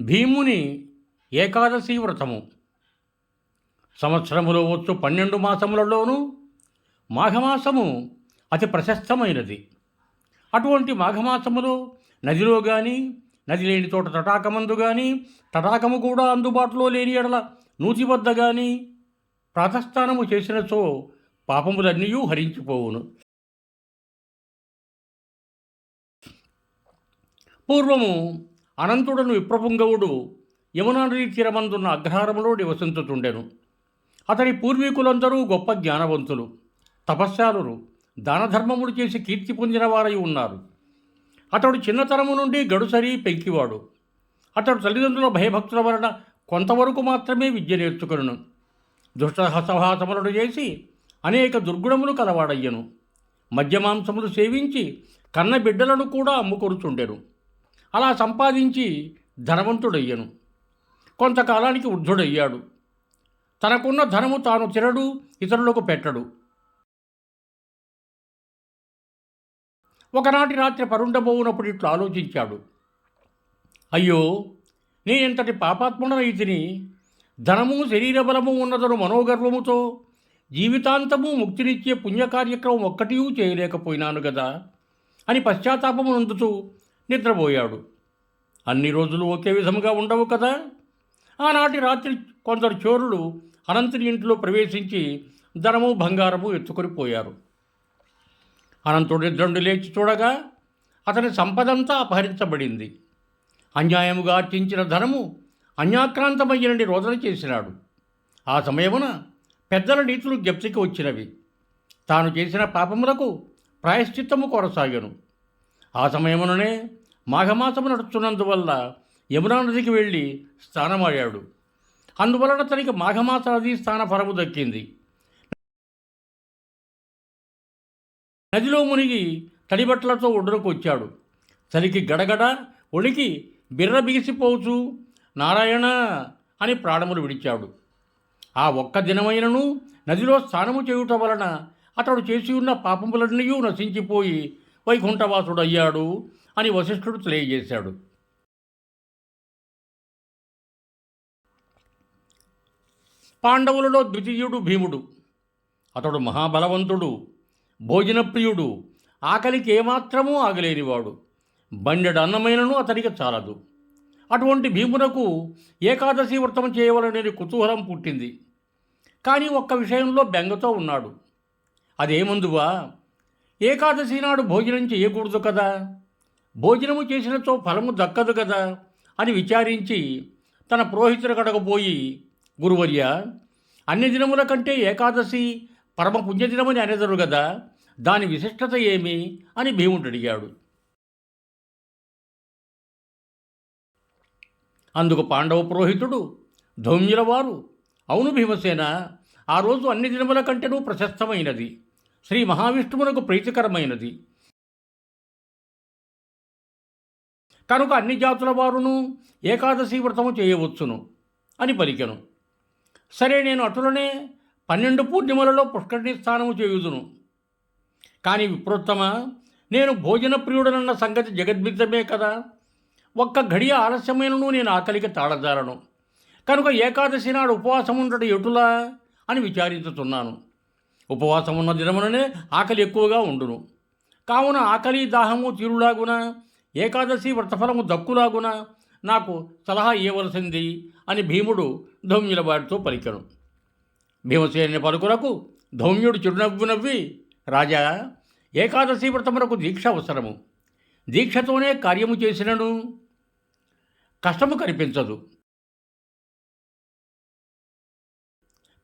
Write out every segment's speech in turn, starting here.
భీముని ఏకాదశి వ్రతము. సంవత్సరములో వచ్చు పన్నెండు మాసములలోనూ మాఘమాసము అతి ప్రశస్తమైనది. అటువంటి మాఘమాసములో నదిలో కానీ నది లేని చోట తటాకమందు కానీ తటాకము కూడా అందుబాటులో లేని ఎడల నూతి వద్ద కానీ ప్రాతస్థానము చేసినచో పాపములన్నీ హరించిపోవును. పూర్వము అనంతుడను విప్రపుంగవుడు యమునానదీ తీరమందున్న అగ్రహారంలో నివసించుతుండెను అతని పూర్వీకులందరూ గొప్ప జ్ఞానవంతులు తపస్యాలురు దానధర్మములు చేసి కీర్తి పొందిన వారై ఉన్నారు. అతడు చిన్నతనము నుండి గడుసరి పెంకివాడు. అతడు తల్లిదండ్రుల భయభక్తుల వలన కొంతవరకు మాత్రమే విద్య నేర్చుకును దుష్టహసహాసములను చేసి అనేక దుర్గుణములు కలవాడయ్యను. మద్యమాంసములు సేవించి కన్న బిడ్డలను కూడా అమ్ముకొరుచుండెను అలా సంపాదించి ధనవంతుడయ్యను. కొంతకాలానికి వృద్ధుడయ్యాడు. తనకున్న ధనము తాను తినడు ఇతరులకు పెట్టడు. ఒకనాటి రాత్రి పరుండబోవునప్పుడు ఇట్లు ఆలోచించాడు. అయ్యో నేనెంతటి పాపాత్ముడనైతిని ధనము శరీర బలము ఉన్నదను మనోగర్వముతో జీవితాంతము ముక్తినిచ్చే పుణ్యకార్యక్రమం ఒక్కటియూ చేయలేకపోయినాను కదా అని పశ్చాత్తాపము నందుతూ నిద్రపోయాడు. అన్ని రోజులు ఒకే విధముగా ఉండవు కదా? ఆనాటి రాత్రి కొందరు చోరులు అనంతుని ఇంట్లో ప్రవేశించి ధనము బంగారము ఎత్తుకొని పోయారు. అనంతుడు నిద్రండు లేచి చూడగా అతని సంపదంతా అపహరించబడింది. అన్యాయముగా అర్చించిన ధనము అన్యాక్రాంతమయ్యనని రోదన చేసినాడు. ఆ సమయమున పెద్దల నీతులు జ్ఞప్తికి వచ్చినవి. తాను చేసిన పాపములకు ప్రాయశ్చిత్తము కొనసాగాను. ఆ సమయముననే మాఘమాసము నడుస్తున్నందువల్ల యమునా నదికి వెళ్ళి స్నానమాడాడు. అందువలన తనకి మాఘమాస నది స్థాన ఫలము దక్కింది. నదిలో మునిగి తడిబట్టలతో ఒడ్డునకు వచ్చాడు. చలికి గడగడ ఒడికి బిర్ర బిగిసిపోవచ్చు నారాయణ అని ప్రాణములు విడిచాడు. ఆ ఒక్క దినమైనను నదిలో స్నానము చేయుట వలన అతడు చేసి ఉన్న పాపములన్నీ నశించిపోయి వైకుంఠవాసుడయ్యాడు. అని వశిష్ఠుడు తెలియజేశాడు. పాండవులలో ద్వితీయుడు భీముడు. అతడు మహాబలవంతుడు భోజనప్రియుడు ఆకలికి ఏమాత్రమూ ఆగలేనివాడు. బండెడు అన్నమైనను అతనికి చాలదు. అటువంటి భీమునకు ఏకాదశి వ్రతం చేయవలనేది కుతూహలం పుట్టింది. కానీ ఒక్క విషయంలో బెంగతో ఉన్నాడు. అదేముందువా? ఏకాదశి నాడు భోజనం చేయకూడదు కదా? భోజనము చేసినచో ఫలము దక్కదు కదా అని విచారించి తన పురోహితుల కడగబోయి గురువర్య అన్ని దినముల కంటే ఏకాదశి పరమ పుణ్యదినమని అనేదరు కదా దాని విశిష్టత ఏమి? అని భీముడు అడిగాడు. అందుకు పాండవ పురోహితుడు ధౌమ్యుల వారు అవును భీమసేన ఆ రోజు అన్ని దినముల కంటేనూ ప్రశస్తమైనది. శ్రీ మహావిష్ణువునకు ప్రీతికరమైనది. కనుక అన్ని జాతుల వారును ఏకాదశి వ్రతము చేయవచ్చును అని పలికెను. సరే నేను అటులనే పన్నెండు పూర్ణిమలలో పుష్కరిణి స్నానము చేయుదును. కానీ విప్రోత్తమ నేను భోజన ప్రియుడనన్న సంగతి జగద్భిద్దమే కదా. ఒక్క గడియ ఆలస్యమైనను నేను ఆకలికి తాళజాలను కనుక ఏకాదశి నాడు ఉపవాసం ఉండటం ఎటులా అని విచారించుతున్నాను ఉపవాసం ఉన్న దినముననే ఆకలి ఎక్కువగా ఉండును. కావున ఆకలి దాహము తీరులాగున ఏకాదశి వ్రతఫలము దక్కులాగున నాకు సలహా ఇవ్వవలసింది అని భీముడు ధౌమ్యుల వారితో పలికను. భీమసేని పలుకులకు ధౌమ్యుడు చిరునవ్వు నవ్వి రాజా ఏకాదశి వ్రతమునకు దీక్ష అవసరము. దీక్షతోనే కార్యము చేసినను. కష్టము కనిపించదు.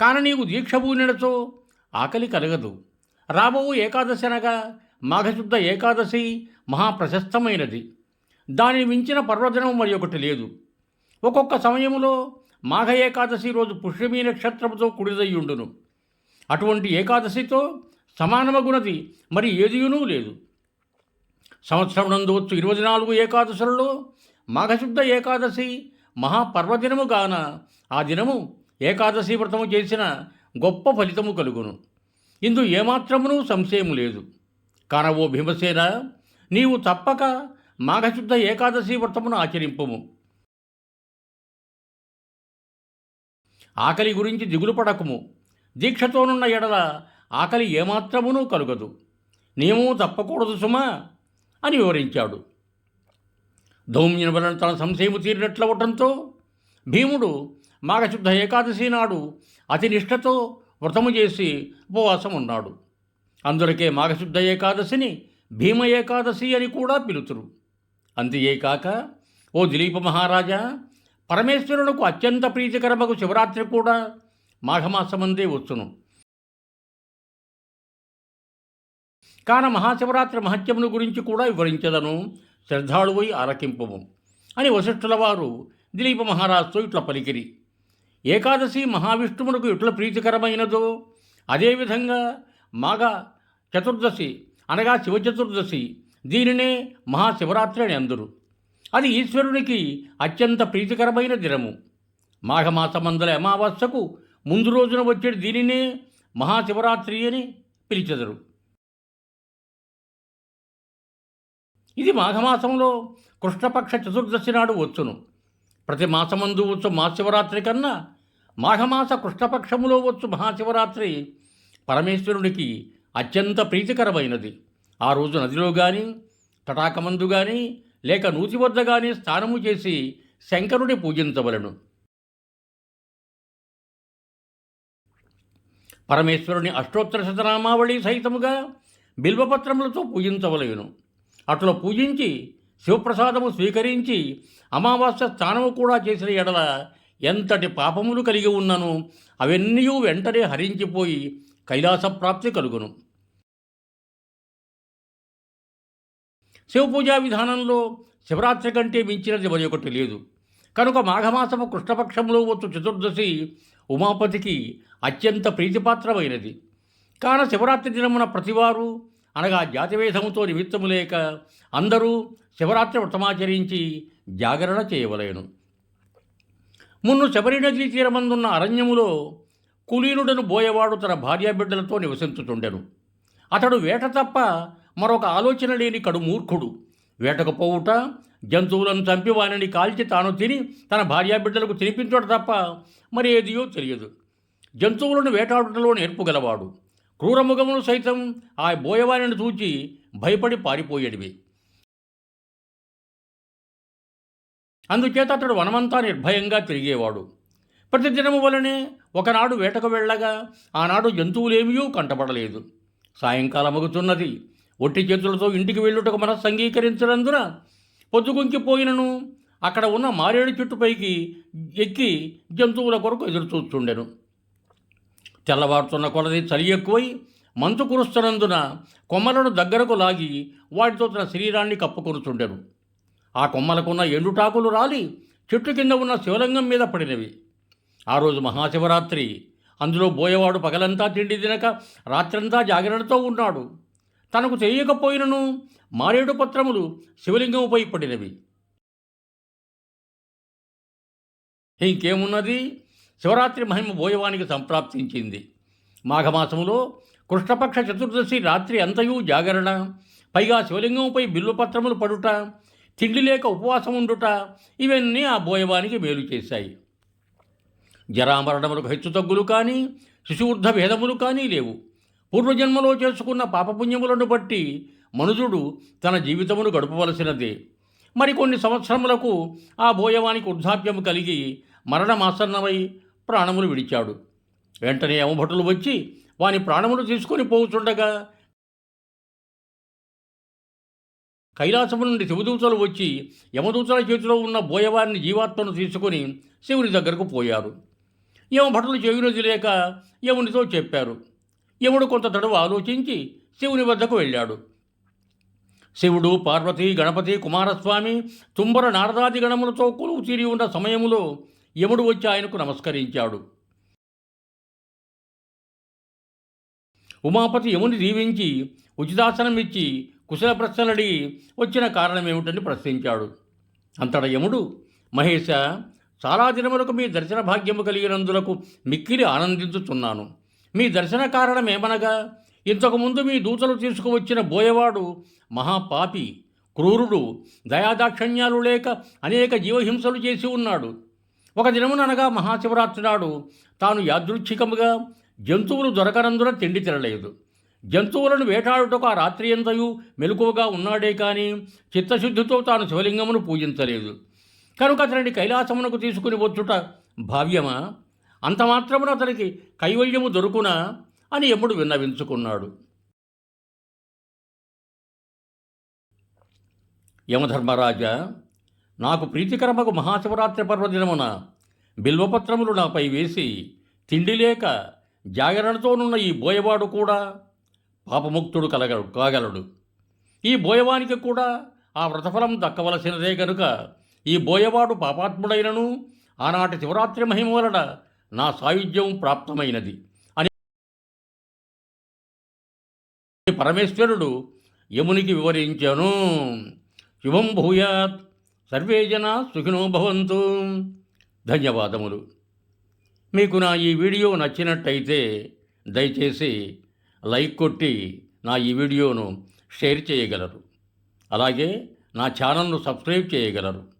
కానీ నీవు దీక్ష పూనినచో ఆకలి కలగదు. రాబోవు ఏకాదశి అనగా మాఘశుద్ధ ఏకాదశి మహాప్రశస్తమైనది. దానిని మించిన పర్వదినం మరి ఒకటి లేదు. ఒక్కొక్క సమయంలో మాఘ ఏకాదశి రోజు పుష్యమీ నక్షత్రముతో కుడిదయ్యుండును అటువంటి ఏకాదశితో సమానమగునది మరి ఏదియునూ లేదు. సంవత్సరం నందు వచ్చు ఇరవై నాలుగు ఏకాదశులలో మాఘశుద్ధ ఏకాదశి మహాపర్వదినము గాన ఆ దినము ఏకాదశి వ్రతము చేసిన గొప్ప ఫలితము కలుగును. ఇందు ఏమాత్రమునూ సంశయము లేదు. కానవో భీమసేన నీవు తప్పక మాఘశుద్ధ ఏకాదశి వ్రతమును ఆచరింపము. ఆకలి గురించి దిగులు పడకము. దీక్షతోనున్న ఎడల ఆకలి ఏమాత్రమునూ కలుగదు. నియమము తప్పకూడదు సుమా అని వివరించాడు. ధౌమ్యుని వలన తన సంశయము తీరినట్లవటంతో భీముడు మాఘశుద్ధ ఏకాదశి నాడు అతి నిష్ఠతో వ్రతము చేసి ఉపవాసం ఉన్నాడు అందులకే మాఘశుద్ధ ఏకాదశిని భీమ ఏకాదశి అని కూడా పిలుతురు. అంతేకాక ఓ దిలీప మహారాజా పరమేశ్వరునకు అత్యంత ప్రీతికరమగు శివరాత్రి కూడా మాఘమాసమందే వచ్చును. కాన మహాశివరాత్రి మహత్యమును గురించి కూడా వివరించదను. శ్రద్ధాళువై ఆలకింపము అని వశిష్ఠుల వారు దిలీప మహారాజుతో ఇట్ల పలికిరి. ఏకాదశి మహావిష్ణువునకు ఇట్ల ప్రీతికరమైనదో అదేవిధంగా మాఘ చతుర్దశి అనగా శివ చతుర్దశి దీనినే మహాశివరాత్రి అని అందరు. అది ఈశ్వరునికి అత్యంత ప్రీతికరమైన దినము. మాఘమాసమందల అమావాస్యకు ముందు రోజున వచ్చే దీనినే మహాశివరాత్రి అని పిలిచెదరు. ఇది మాఘమాసంలో కృష్ణపక్ష చతుర్దశి నాడు వచ్చును. ప్రతి మాసమందు వచ్చు మహాశివరాత్రి కన్నా మాఘమాస కృష్ణపక్షములో వచ్చు మహాశివరాత్రి పరమేశ్వరునికి అత్యంత ప్రీతికరమైనది. ఆ రోజు నదిలో కానీ తటాకమందు కానీ లేక నూతి వద్ద కానీ స్నానము చేసి శంకరుని పూజించవలను. పరమేశ్వరుని అష్టోత్తర శతనామావళి సహితముగా బిల్వపత్రములతో పూజించవలయును అట్లా పూజించి శివప్రసాదము స్వీకరించి అమావాస్య స్నానము కూడా చేసిన ఎడల ఎంతటి పాపములు కలిగి ఉన్నను అవన్నీ వెంటనే హరించిపోయి కైలాస ప్రాప్తి కలుగును. శివపూజా విధానంలో శివరాత్రి కంటే మించినది మరొకటి ఒకటి లేదు. కనుక మాఘమాసము కృష్ణపక్షంలో వచ్చు చతుర్దశి ఉమాపతికి అత్యంత ప్రీతిపాత్రమైనది. కాన శివరాత్రి దినమున ప్రతివారు అనగా జాతివేధముతో నిమిత్తము లేక అందరూ శివరాత్రి వ్రతమాచరించి జాగరణ చేయవలేను. మున్ను శబరి నదీ తీరమందున్న అరణ్యములో కులీనుడను బోయవాడు తన భార్యాబిడ్డలతో నివసించుతుండెను అతడు వేట తప్ప మరొక ఆలోచన లేని కడు మూర్ఖుడు. వేటకు పోవుట జంతువులను చంపి వానిని కాల్చి తాను తిని తన భార్యాబిడ్డలకు తినిపించడం తప్ప మరి ఏదియో తెలియదు. జంతువులను వేటాడుటలో నేర్పుగలవాడు క్రూరముఖములు సైతం ఆ బోయవానిని చూచి భయపడి పారిపోయేడివి అందుచేత అతడు వనమంతా నిర్భయంగా తిరిగేవాడు. ప్రతిదినము వలనే ఒకనాడు వేటకు వెళ్ళగా ఆనాడు జంతువులేమీ కంటపడలేదు. సాయంకాలమగుతున్నది ఒట్టి చేతులతో ఇంటికి వెళ్ళుటకు మనస్సు అంగీకరించినందున పొద్దుగుంకిపోయినను అక్కడ ఉన్న మారేడు చెట్టుపైకి ఎక్కి జంతువుల కొరకు ఎదురు చూస్తుండెను తెల్లవారుతున్న కొలది చలి ఎక్కువై మంచు కురుస్తున్నందున కొమ్మలను దగ్గరకు లాగి వాటితో తన శరీరాన్ని కప్పుకొనుచుండెను. ఆ కొమ్మలకున్న ఎండుటాకులు రాలి చెట్టు కింద ఉన్న శివలింగం మీద పడినవి. ఆ రోజు మహాశివరాత్రి. అందులో బోయవాడు పగలంతా తిండి తినక రాత్రంతా జాగరణతో ఉన్నాడు. తనకు తెలియకపోయినను మారేడు పత్రములు శివలింగముపై పడినవి. ఇంకేమున్నది? శివరాత్రి మహిమ బోయవానికి సంప్రాప్తించింది. మాఘమాసములో కృష్ణపక్ష చతుర్దశి రాత్రి అంతయు జాగరణ. పైగా శివలింగంపై బిల్లుపత్రములు పడుట తిండి లేక ఉపవాసం ఉండుట ఇవన్నీ ఆ బోయవానికి మేలు చేశాయి. జరామరణములకు హెచ్చుతగ్గులు కానీ శిశువుర్ధ భేదములు కానీ లేవు. పూర్వజన్మలో చేసుకున్న పాపపుణ్యములను బట్టి మనుజుడు తన జీవితమును గడపవలసినదే. మరికొన్ని సంవత్సరములకు ఆ భోయవానికి వృద్ధాప్యము కలిగి మరణమాసన్నమై ప్రాణములు విడిచాడు. వెంటనే యమభటులు వచ్చి వాని ప్రాణములు తీసుకొని పోవుచుండగా కైలాసము నుండి శివదూతలు వచ్చి యమదూతల చేతిలో ఉన్న బోయవారిని జీవాత్మను తీసుకొని శివుని దగ్గరకు పోయారు. యమభటులు చేయునది లేక యమునితో చెప్పారు? యముడు కొంత తడవు ఆలోచించి శివుని వద్దకు వెళ్ళాడు. శివుడు పార్వతి గణపతి కుమారస్వామి తుంబర నారదాది గణములతో కొలువు తీరి ఉన్న సమయములో యముడు వచ్చి ఆయనకు నమస్కరించాడు. ఉమాపతి యముని దీవించి ఉచితాసనం ఇచ్చి కుశల ప్రశ్నలడి వచ్చిన కారణమేమిటని ప్రశ్నించాడు. అంతట యముడు మహేశ చాలా దినములకు మీ దర్శన భాగ్యము కలిగినందులకు మిక్కిలి ఆనందించుతున్నాను మీ దర్శన కారణం ఏమనగా ఇంతకుముందు మీ దూతలు తీసుకువచ్చిన బోయవాడు మహాపాపి క్రూరుడు దయాదాక్షణ్యాలు లేక అనేక జీవహింసలు చేసి ఉన్నాడు. ఒక దినముననగా మహాశివరాత్రి నాడు తాను యాదృచ్ఛికముగా జంతువులు దొరకనందున తిండి తినలేదు. జంతువులను వేటాడుటకు ఆ రాత్రి ఎంతయు మెలకువగా ఉన్నాడే కానీ చిత్తశుద్ధితో తాను శివలింగమును పూజించలేదు. కనుక అతనిని కైలాసమునకు తీసుకుని వచ్చుట భావ్యమా? అంత మాత్రమున అతనికి కైవల్యము దొరుకునా అని ఎమ్ముడు విన్నవించుకున్నాడు. యమధర్మరాజా నాకు ప్రీతికరమకు మహాశివరాత్రి పర్వదినమున బిల్వపత్రములు నాపై వేసి తిండి లేక జాగరణతోనున్న ఈ బోయవాడు కూడా పాపముక్తుడు కలగడు కాగలడు. ఈ బోయవానికి కూడా ఆ వ్రతఫలం దక్కవలసినదే కనుక ఈ బోయవాడు పాపాత్ముడైనను. ఆనాటి శివరాత్రి మహిమ వలన నా సాయుధ్యం ప్రాప్తమైనది. అని పరమేశ్వరుడు యమునికి వివరించాను. శుభం భూయాత్. సర్వే జన సుఖినో భవంతు. ధన్యవాదములు. మీకు నా ఈ వీడియో నచ్చినట్టయితే దయచేసి లైక్ కొట్టి నా ఈ వీడియోను షేర్ చేయగలరు. అలాగే నా ఛానల్ను సబ్స్క్రైబ్ చేయగలరు.